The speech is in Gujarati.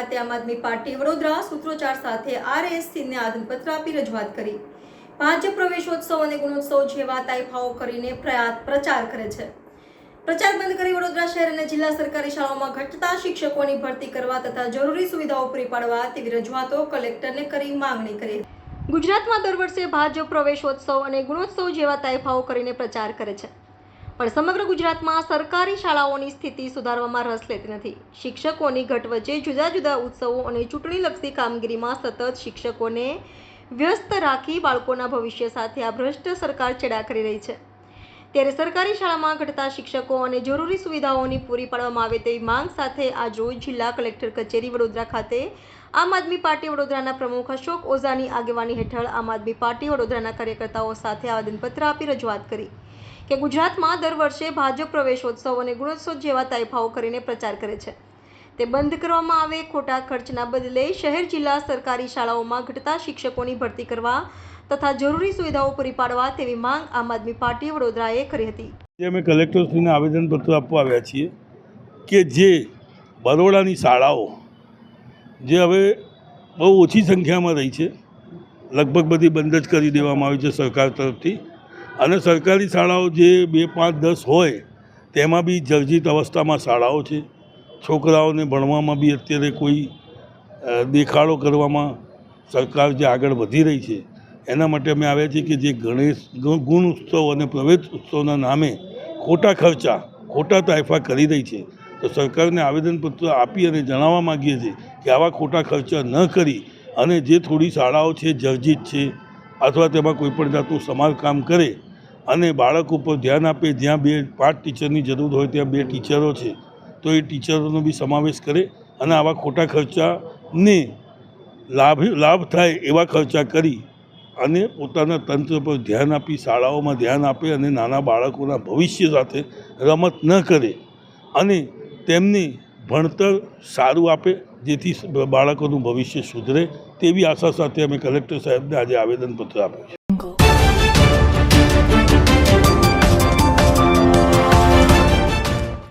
આમ આદમી પાર્ટી વડોદરા સૂત્રોચ્ચાર સાથે આરએસસીને આદનપત્ર આપી રજૂઆત કરી. ભાજપ પ્રવેશોત્સવ અને ગુણોત્સવ જેવા તાઇફાઓ કરીને પ્રયાસ પ્રચાર કરે છે. પ્રચાર બંધ કરી વડોદરા શહેર અને જિલ્લા સરકારી શાળાઓમાં ઘટતા શિક્ષકોની ભરતી કરવા તથા જરૂરી સુવિધાઓ પૂરી પાડવા તેવી રજૂઆતો કલેક્ટરને કરી માંગણી કરી. ગુજરાતમાં દર વર્ષે ભાજપ પ્રવેશોત્સવ અને ગુણોત્સવ જેવા તાઇફાઓ કરીને પ્રચાર કરે છે. પણ સમગ્ર ગુજરાતમાં સરકારી શાળાઓની સ્થિતિ સુધારવામાં રસ લેતી નથી. શિક્ષકોની ઘટ વચ્ચે જુદા જુદા ઉત્સવો અને ચૂંટણીલક્ષી કામગીરીમાં સતત શિક્ષકોને વ્યસ્ત રાખી બાળકોના ભવિષ્ય સાથે આ ભ્રષ્ટ સરકાર ચેડા કરી રહી છે. ત્યારે સરકારી શાળામાં ઘટતા શિક્ષકો અને જરૂરી સુવિધાઓની પૂરી પાડવામાં આવે તેવી માંગ સાથે આજરોજ જિલ્લા કલેક્ટર કચેરી વડોદરા ખાતે આમ આદમી પાર્ટી વડોદરાના પ્રમુખ અશોક ઓઝાની આગેવાની હેઠળ આમ આદમી પાર્ટી વડોદરાના કાર્યકર્તાઓ સાથે આવેદનપત્ર આપી રજૂઆત કરી કે ગુજરાતમાં દર વર્ષે ભાજપ પ્રવેશોત્સવ અને ગુણોત્સવ જેવા તાઇફાઓ કરીને પ્રચાર કરે છે. તે બંધ કરવામાં આવે, ખોટા ખર્ચના બદલે શહેર જિલ્લા સરકારી શાળાઓમાં ઘટતા શિક્ષકોની ભરતી કરવા તથા જરૂરી સુવિધાઓ પૂરી પાડવા તેવી માંગ આમ આદમી પાર્ટી વડોદરાએ કરી હતી. અમે કલેક્ટરશ્રીને આવેદનપત્ર આપવા આવ્યા છીએ કે જે બરોડાની શાળાઓ, જે હવે બહુ ઓછી સંખ્યામાં રહી છે, લગભગ બધી બંધ જ કરી દેવામાં આવી છે સરકાર તરફથી. અને સરકારી શાળાઓ જે બે પાંચ દસ હોય, તેમાં બી જર્જિત અવસ્થામાં શાળાઓ છે. છોકરાઓને ભણવામાં બી અત્યારે કોઈ દેખાડો કરવામાં સરકાર જે આગળ વધી રહી છે, એના માટે અમે આવ્યા છીએ કે જે ગણેશ ગુણ ઉત્સવ અને પ્રવેશ ઉત્સવના નામે ખોટા ખર્ચા, ખોટા તાયફા કરી રહી છે. તો સરકારને આવેદનપત્ર આપી અને જણાવવા માગીએ છીએ કે આવા ખોટા ખર્ચા ન કરી અને જે થોડી શાળાઓ છે, જર્જિત છે અથવા તેમાં કોઈપણ જાતનું સમારકામ કરે અને બાળક ઉપર ધ્યાન આપે, જ્યાં બે પાંચ ટીચરની જરૂર હોય, ત્યાં બે ટીચરો છે તો એ ટીચરોનો બી સમાવેશ કરે અને આવા ખોટા ખર્ચાને લાભ લાભ થાય એવા ખર્ચા કરી અને પોતાના તંત્ર પર ધ્યાન આપી, શાળાઓમાં ધ્યાન આપે અને નાના બાળકોના ભવિષ્ય સાથે રમત ન કરે અને તેમને ભણતર સારું આપે, જેથી બાળકોનું ભવિષ્ય સુધરે તેવી આશા સાથે અમે કલેક્ટર સાહેબને આજે આવેદનપત્ર આપ્યું છે.